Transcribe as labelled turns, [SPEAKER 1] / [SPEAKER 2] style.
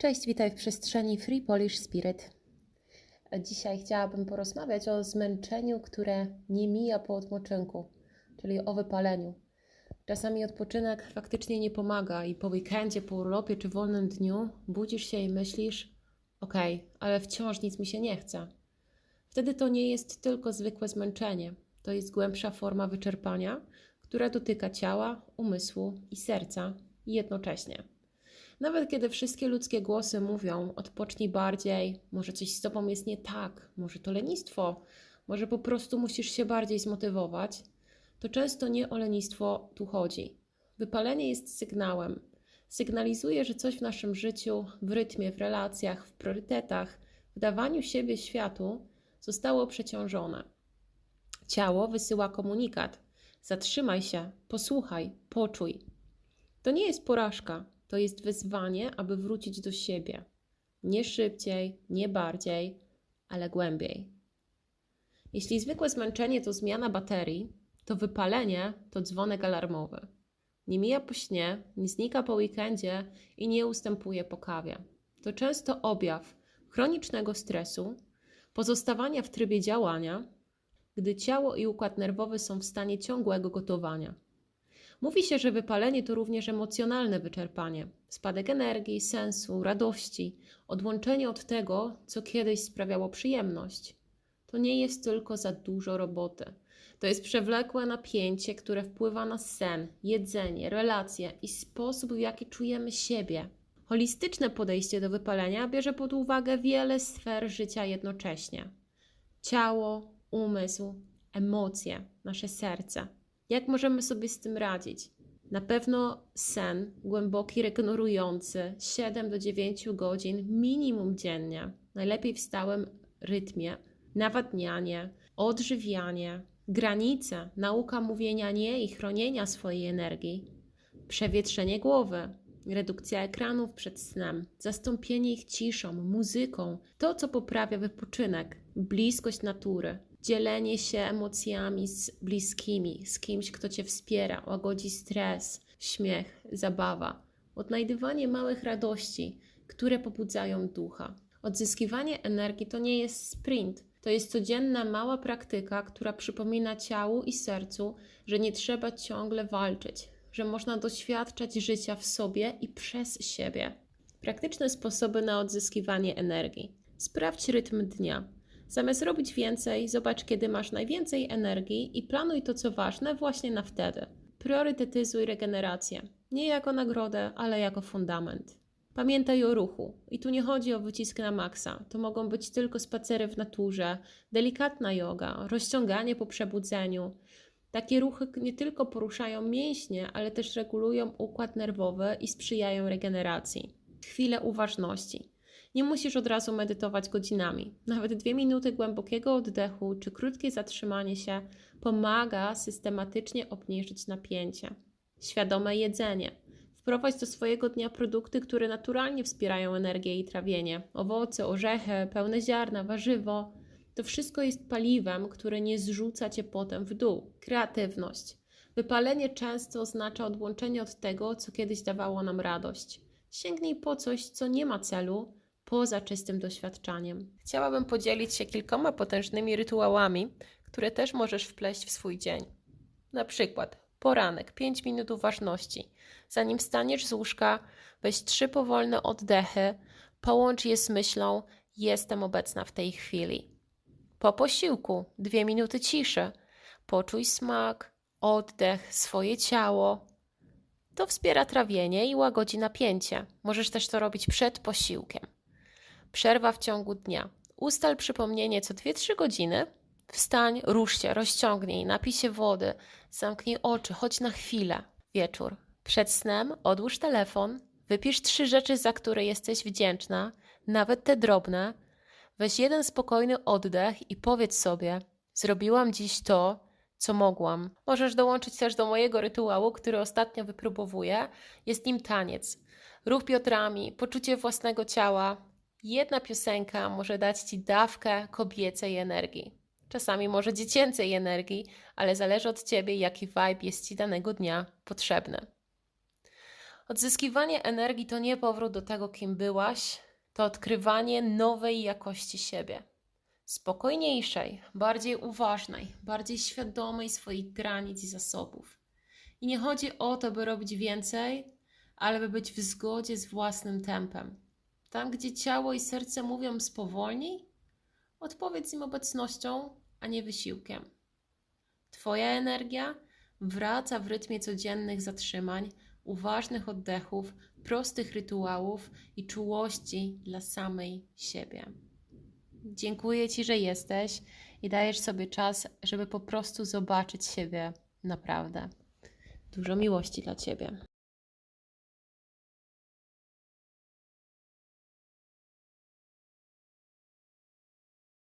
[SPEAKER 1] Cześć, witaj w przestrzeni Free Polish Spirit. Dzisiaj chciałabym porozmawiać o zmęczeniu, które nie mija po odpoczynku, czyli o wypaleniu. Czasami odpoczynek faktycznie nie pomaga i po weekendzie, po urlopie czy wolnym dniu budzisz się i myślisz: Okej, ale wciąż nic mi się nie chce. Wtedy to nie jest tylko zwykłe zmęczenie, to jest głębsza forma wyczerpania, która dotyka ciała, umysłu i serca jednocześnie. Nawet kiedy wszystkie ludzkie głosy mówią: odpocznij bardziej, może coś z tobą jest nie tak, może to lenistwo, może po prostu musisz się bardziej zmotywować, to często nie o lenistwo tu chodzi. Wypalenie jest sygnałem. Sygnalizuje, że coś w naszym życiu, w rytmie, w relacjach, w priorytetach, w dawaniu siebie światu zostało przeciążone. Ciało wysyła komunikat: zatrzymaj się, posłuchaj, poczuj. To nie jest porażka, to jest wyzwanie, aby wrócić do siebie. Nie szybciej, nie bardziej, ale głębiej. Jeśli zwykłe zmęczenie to zmiana baterii, to wypalenie to dzwonek alarmowy. Nie mija po śnie, nie znika po weekendzie i nie ustępuje po kawie. To często objaw chronicznego stresu, pozostawania w trybie działania, gdy ciało i układ nerwowy są w stanie ciągłego gotowania. Mówi się, że wypalenie to również emocjonalne wyczerpanie, spadek energii, sensu, radości, odłączenie od tego, co kiedyś sprawiało przyjemność. To nie jest tylko za dużo roboty. To jest przewlekłe napięcie, które wpływa na sen, jedzenie, relacje i sposób, w jaki czujemy siebie. Holistyczne podejście do wypalenia bierze pod uwagę wiele sfer życia jednocześnie: ciało, umysł, emocje, nasze serce. Jak możemy sobie z tym radzić? Na pewno sen głęboki, regenerujący 7 do 9 godzin minimum dziennie, najlepiej w stałym rytmie, nawadnianie, odżywianie, granice, nauka mówienia nie i chronienia swojej energii, przewietrzenie głowy, redukcja ekranów przed snem, zastąpienie ich ciszą, muzyką, to co poprawia wypoczynek, bliskość natury, dzielenie się emocjami z bliskimi, z kimś, kto cię wspiera, łagodzi stres, śmiech, zabawa, odnajdywanie małych radości, które pobudzają ducha. Odzyskiwanie energii to nie jest sprint, to jest codzienna mała praktyka, która przypomina ciału i sercu, że nie trzeba ciągle walczyć, że można doświadczać życia w sobie i przez siebie. Praktyczne sposoby na odzyskiwanie energii. Sprawdź rytm dnia. Zamiast robić więcej, zobacz, kiedy masz najwięcej energii i planuj to, co ważne, właśnie na wtedy. Priorytetyzuj regenerację. Nie jako nagrodę, ale jako fundament. Pamiętaj o ruchu. I tu nie chodzi o wycisk na maksa. To mogą być tylko spacery w naturze, delikatna yoga, rozciąganie po przebudzeniu. Takie ruchy nie tylko poruszają mięśnie, ale też regulują układ nerwowy i sprzyjają regeneracji. Chwile uważności. Nie musisz od razu medytować godzinami. Nawet dwie minuty głębokiego oddechu czy krótkie zatrzymanie się pomaga systematycznie obniżyć napięcie. Świadome jedzenie. Wprowadź do swojego dnia produkty, które naturalnie wspierają energię i trawienie. Owoce, orzechy, pełne ziarna, warzywo. To wszystko jest paliwem, które nie zrzuca cię potem w dół. Kreatywność. Wypalenie często oznacza odłączenie od tego, co kiedyś dawało nam radość. Sięgnij po coś, co nie ma celu, poza czystym doświadczaniem. Chciałabym podzielić się kilkoma potężnymi rytuałami, które też możesz wpleść w swój dzień. Na przykład poranek, 5 minut uważności. Zanim wstaniesz z łóżka, weź trzy powolne oddechy, połącz je z myślą: Jestem obecna w tej chwili. Po posiłku, dwie minuty ciszy. Poczuj smak, oddech, swoje ciało. To wspiera trawienie i łagodzi napięcie. Możesz też to robić przed posiłkiem. Przerwa w ciągu dnia. Ustal przypomnienie co 2-3 godziny. Wstań, rusz się, rozciągnij, napij się wody, zamknij oczy, chodź na chwilę. Wieczór. Przed snem odłóż telefon, wypisz trzy rzeczy, za które jesteś wdzięczna, nawet te drobne. Weź jeden spokojny oddech i powiedz sobie: Zrobiłam dziś to, co mogłam. Możesz dołączyć też do mojego rytuału, który ostatnio wypróbowuję. Jest nim taniec. Ruch biodrami, poczucie własnego ciała, Jedna piosenka może dać ci dawkę kobiecej energii. Czasami może dziecięcej energii, ale zależy od ciebie, jaki vibe jest ci danego dnia potrzebny. Odzyskiwanie energii to nie powrót do tego, kim byłaś, to odkrywanie nowej jakości siebie. Spokojniejszej, bardziej uważnej, bardziej świadomej swoich granic i zasobów. I nie chodzi o to, by robić więcej, ale by być w zgodzie z własnym tempem. Tam, gdzie ciało i serce mówią spowolnij, odpowiedz im obecnością, a nie wysiłkiem. Twoja energia wraca w rytmie codziennych zatrzymań, uważnych oddechów, prostych rytuałów i czułości dla samej siebie. Dziękuję Ci, że jesteś i dajesz sobie czas, żeby po prostu zobaczyć siebie naprawdę. Dużo miłości dla Ciebie.